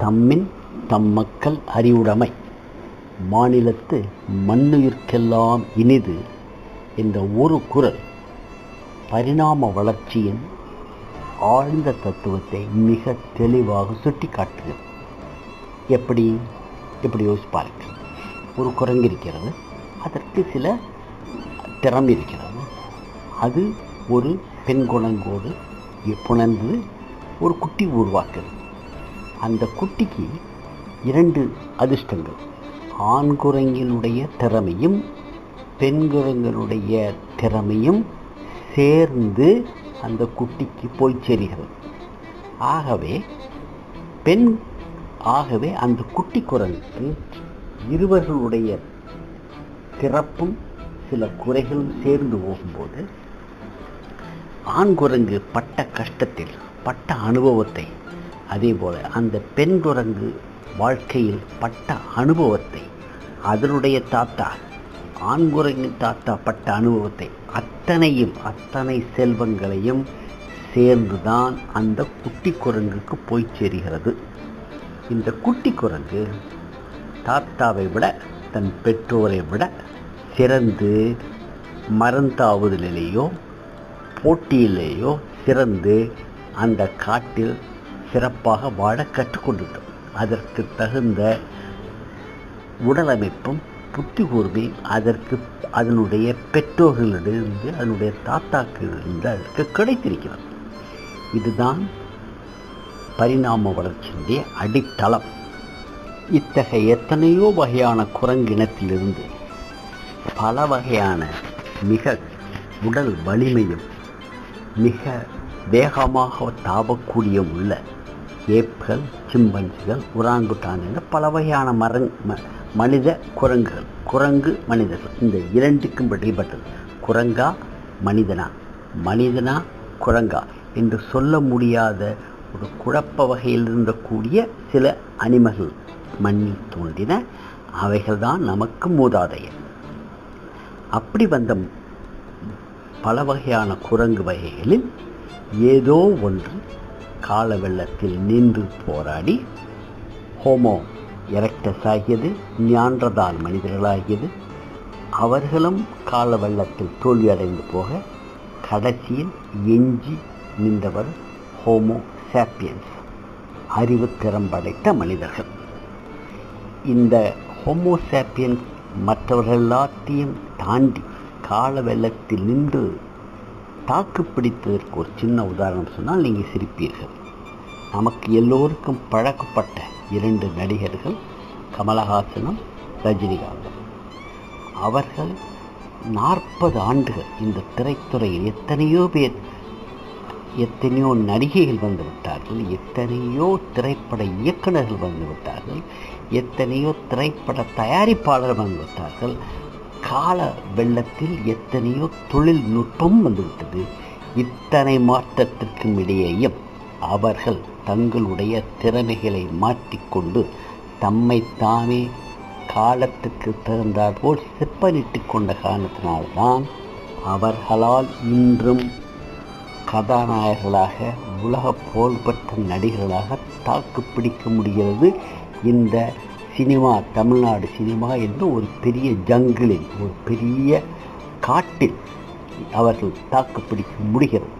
தம்மின் தம் மக்கள் அறிவுடைமை. மாநிலத்து மண்ணுயிர்க்கெல்லாம் இனிது என்ற ஒரு குரல் பரிணாம வளர்ச்சியின் ஆழ்ந்த தத்துவத்தை மிக தெளிவாக சுட்டி காட்டுகிறது எப்படி எப்படி யோசிச்சு ஒரு குரங்கு இருக்கிறது. அதற்கு சில திறம் இருக்கிறது. அது ஒரு பெண் குரங்கோடு புணர்ந்து ஒரு குட்டி உருவாக்குது அந்த குட்டிக்கு இரண்டு அதிர்ஷ்டங்கள். ஆண் குரங்கினுடைய திறமையும் பெண் குரங்களுடைய திறமையும் சேர்ந்து அந்த குட்டிக்கு போய் சேருகிறது. ஆகவே பெண் ஆகவே அந்த குட்டி குரங்குக்கு இருவர்களுடைய சிறப்பும் சில குறைகளும் சேர்ந்து போகும்போது ஆண் குரங்கு பட்ட கஷ்டத்தில் பட்ட அனுபவத்தை அதே போல் அந்த பெண் குரங்கு வாழ்க்கையில் பட்ட அனுபவத்தை அதனுடைய தாத்தா ஆண் குரங்கின் தாத்தா பட்ட அனுபவத்தை அத்தனையும் அத்தனை செல்வங்களையும் சேர்ந்து தான் அந்த குட்டி குரங்குக்கு போய் சேருகிறது. இந்த குட்டி குரங்கு தாத்தாவை விட தன் பெற்றோரை விட சிறந்து மறந்தாவுதலிலேயோ போட்டியிலேயோ சிறந்து அந்த காட்டில் சிறப்பாக வாழ கற்றுக்கொண்டுட்டோம். அதற்கு தகுந்த உடலமைப்பும் புத்தி கூர்மையும் அதற்கு அதனுடைய பெற்றோர்களிடமிருந்து அதனுடைய தாத்தாக்களிலிருந்து அதற்கு கிடைத்திருக்கிறது. இதுதான் பரிணாம வளர்ச்சியினுடைய அடித்தளம். இத்தகைய எத்தனையோ வகையான குரங்கினத்திலிருந்து பல வகையான மிக உடல் வலிமையும் மிக வேகமாக தாவக்கூடிய உள்ள ஏப்கள் சிம்பன்சிகள் உராங்குட்டான் பல வகையான மரங் ம- மனித குரங்குகள் குரங்கு மனிதர்கள். இந்த இரண்டுக்கும் இடைப்பட்டது. குரங்கா மனிதனா? மனிதனா குரங்கா? என்று சொல்ல முடியாத ஒரு குழப்ப வகையில் இருந்தக்கூடிய சில அனிமகள் மண்ணில் தோன்றின. அவைகள்தான் நமக்கு மூதாதையர். அப்படி வந்த பல வகையான குரங்கு வகைகளில் ஏதோ ஒன்று கால வெள்ளத்தில் நின்று போராடி ஹோமோ எரக்டஸ் ஆகியது ஞான்றதால் மனிதர்களாகியது அவர்களும் கால வெள்ளத்தில் தோல்வியடைந்து போக கடைசியில் எஞ்சி நின்றவர் ஹோமோ சாப்பியன்ஸ் அறிவுத்திறம் படைத்த மனிதர்கள். இந்த ஹோமோ சாப்பியன்ஸ் மற்றவர்கள் எல்லாத்தையும் தாண்டி கால வெள்ளத்தில் நின்று தாக்கு பிடித்ததற்கு ஒரு சின்ன உதாரணம் சொன்னால் நீங்கள் சிரிப்பீர்கள். நமக்கு எல்லோருக்கும் பழக்கப்பட்ட இரண்டு நடிகர்கள் கமலஹாசனும் ரஜினிகாந்தும். அவர்கள் நாற்பது ஆண்டுகள் இந்த திரைத்துறையில் எத்தனையோ பேர் எத்தனையோ நடிகைகள் வந்து விட்டார்கள் எத்தனையோ திரைப்பட இயக்குனர்கள் வந்து விட்டார்கள் எத்தனையோ திரைப்பட தயாரிப்பாளர்கள் வந்து விட்டார்கள் கால வெள்ளத்தில் எத்தனையோ தொழில்நுட்பம் வந்துவிட்டது. இத்தனை மாற்றத்திற்கும் இடையேயும் அவர்கள் தங்களுடைய திறமைகளை மாற்றிக்கொண்டு தம்மைத்தானே காலத்துக்கு தகுந்தாற்போல் செப்பனிட்டு கொண்ட காரணத்தினால்தான் அவர்களால் இன்றும் கதாநாயகர்களாக உலக புகழ்பெற்ற நடிகர்களாக தாக்கு பிடிக்க முடிகிறது. இந்த சினிமா தமிழ்நாடு சினிமா என்று ஒரு பெரிய ஜங்கிளில் ஒரு பெரிய காட்டில் அவர்கள் தாக்கு பிடிக்க முடிகிறது.